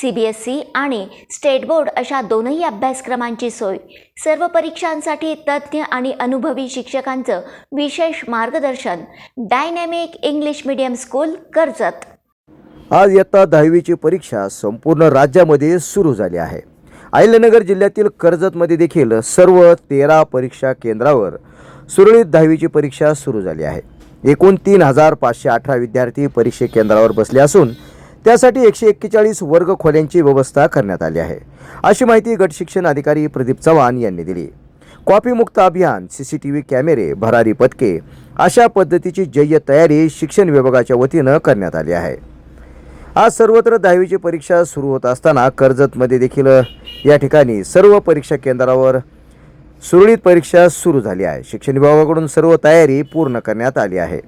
C B S C आणि state board अशा दोनही अभ्यासक्रमांची सोय. सर्व परीक्षांसाठी तज्ज्ञ आणि अनुभवी शिक्षकांचं विशेष मार्गदर्शन dynamic English medium school Karjat. आज इयत्ता दहावीची परीक्षा संपूर्ण राज्यामध्ये सुरू झाली आहे. अहिल्यानगर जिल्ह्यातील कर्जतमध्ये देखील सर्व तेरा परीक्षा केंद्रावर सुरळीत दहावीची परीक्षा सुरू झाली आहे. एकूण तीन हजार पाचशे अठरा विद्यार्थी परीक्षे केंद्रावर बसले असून त्यासाठी एकशे एक्केचाळीस वर्ग खोल्यांची व्यवस्था करण्यात आली आहे. अशी माहिती गट शिक्षण अधिकारी प्रदीप चव्हाण यांनी दिली. कॉपीमुक्त अभियान सी सी टी व्ही कॅमेरे भरारी पथके अशा पद्धतीची जय्य तयारी शिक्षण विभागाच्या वतीनं करण्यात आली आहे. आज सर्वत्र दहावीची परीक्षा सुरू होत असताना कर्जतमध्ये देखील या ठिकाणी सर्व परीक्षा केंद्रावर सुरळीत परीक्षा सुरू झाली आहे. शिक्षण विभागाकडून सर्व तयारी पूर्ण करण्यात आली आहे.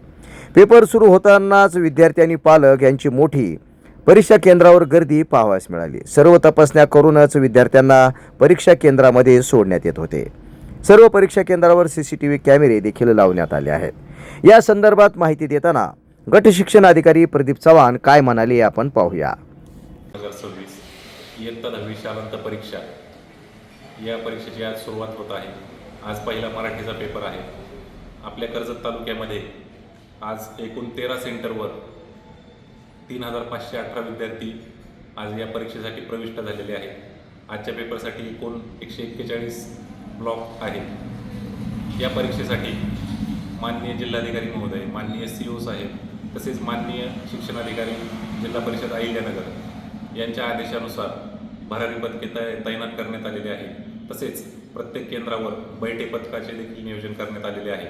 पेपर सुरू होतानाच विद्यार्थी आणि पालक यांची मोठी परीक्षा केंद्रावर गर्दी पाहावयास मिळाली. सर्व तपासण्या करूनच विद्यार्थ्यांना परीक्षा केंद्रामध्ये सोडण्यात येत होते. सर्व परीक्षा केंद्रावर सी सी टी व्ही कॅमेरे देखील लावण्यात आले आहेत. या संदर्भात माहिती देताना गट शिक्षण अधिकारी प्रदीप चव्हाण काय म्हणाले हे आपण पाहूया. दोन हजार सव्वीस इयत्ता दहावी शालांत परीक्षा. या परीक्षेची आज सुरुवात होत आहे. आज पहिला मराठीचा पेपर आहे. आपल्या कर्जत तालुक्यामध्ये आज एकूण तेरा सेंटरवर तीन हजार पाचशे अठरा विद्यार्थी आज या परीक्षेसाठी प्रविष्ट झालेले आहेत. आजच्या पेपरसाठी एकूण एकशे एक्केचाळीस ब्लॉक आहेत. या परीक्षेसाठी माननीय जिल्हाधिकारी महोदय माननीय सी ओ साहेब तसेच माननीय शिक्षणाधिकारी जिल्हा परिषद अहिल्यानगर यांच्या आदेशानुसार भरारी पथके तय तैनात करण्यात आलेले आहे तसेच प्रत्येक केंद्रावर बैठे पथकाचे देखील नियोजन करण्यात आलेले आहे.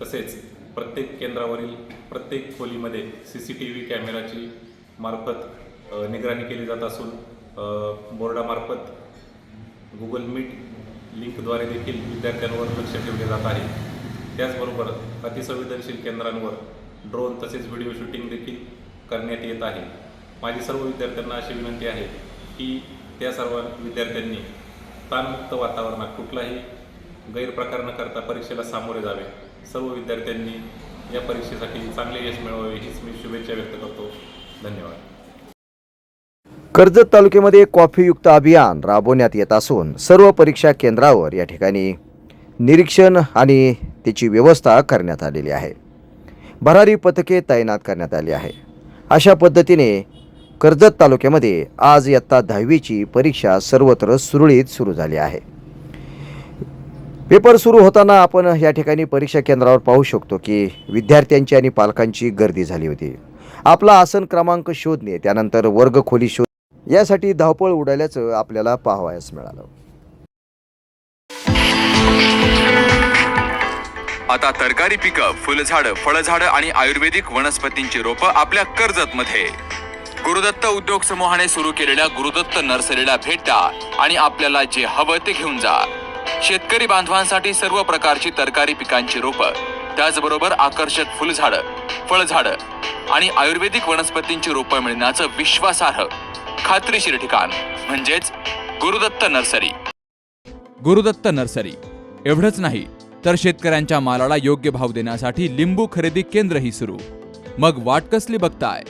तसेच प्रत्येक केंद्रावरील प्रत्येक खोलीमध्ये सी सी टी व्ही कॅमेराची मार्फत निगराणी केली जात असून बोर्डामार्फत गुगल मीट लिंकद्वारे देखील विद्यार्थ्यांवर लक्ष ठेवले जात आहे. त्याचबरोबर अतिसंवेदनशील केंद्रांवर ड्रोन तसेच व्हिडिओ शूटिंग देखील करण्यात येत आहे. माझी सर्व विद्यार्थ्यांना अशी विनंती आहे की त्या सर्व विद्यार्थ्यांनी ताणमुक्त वातावरणात कुठलाही गैरप्रकार न करता परीक्षेला सामोरे जावे. सर्व विद्यार्थ्यांनी या परीक्षेसाठी चांगले यश मिळवावे हीच मी शुभेच्छा व्यक्त करतो. धन्यवाद. कर्जत तालुक्यामध्ये कॉफीयुक्त अभियान राबवण्यात येत असून सर्व परीक्षा केंद्रावर या ठिकाणी निरीक्षण आणि त्याची व्यवस्था करण्यात आलेली आहे. भरारी पथके तैनात करण्यात आली आहे. अशा पद्धतीने कर्जत तालुक्यामध्ये आज इयत्ता दहावीची परीक्षा सर्वत्र सुरळीत सुरू झाली आहे. पेपर सुरू होताना आपण या ठिकाणी परीक्षा केंद्रावर पाहू शकतो की विद्यार्थ्यांची आणि पालकांची गर्दी झाली होती. आपला आसन क्रमांक शोधणे त्यानंतर वर्ग खोली शोध यासाठी धावपळ उडाल्याचं आपल्याला पाहावयास मिळालं. आता तरकारी पिकं फुलझाडं फळझाडं आणि आयुर्वेदिक वनस्पतींची रोपं आपल्या कर्जत मध्ये गुरुदत्त उद्योग समूहाने सुरू केलेल्या गुरुदत्त नर्सरीला भेट द्या आणि आपल्याला जे हवं ते घेऊन जा. शेतकरी बांधवांसाठी सर्व प्रकारची तरकारी पिकांची रोपं त्याचबरोबर आकर्षक फुलझाडं फळझाडं आणि आयुर्वेदिक वनस्पतींची रोपं मिळण्याचं विश्वासार्ह खात्रीशीर ठिकाण म्हणजेच गुरुदत्त नर्सरी. गुरुदत्त नर्सरी. एवढंच नाही तर शेतकऱ्यांच्या मालाला योग्य भाव देण्यासाठी लिंबू खरेदी केंद्रही सुरू. मग वाट कसली बघताय?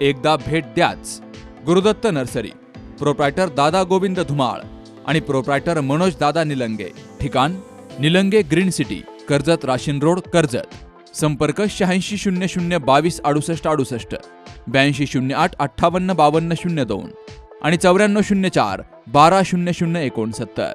एकदा भेट द्याच. गुरुदत्त नर्सरी. प्रोप्रायटर दादा गोविंद धुमाळ. आणि प्रोप्रायटर मनोज दादा निलंगे. ठिकाण Nilange green city Karjat Rashin road Karjat. संपर्क शहाऐंशी शून्य शून्य बावीस अडुसष्ट अडुसष्ट. ब्याऐंशी शून्य आठ अठ्ठावन्न बावन्न शून्य दोन. आणि चौऱ्याण्णव शून्य चार बारा शून्य शून्य एकोणसत्तर.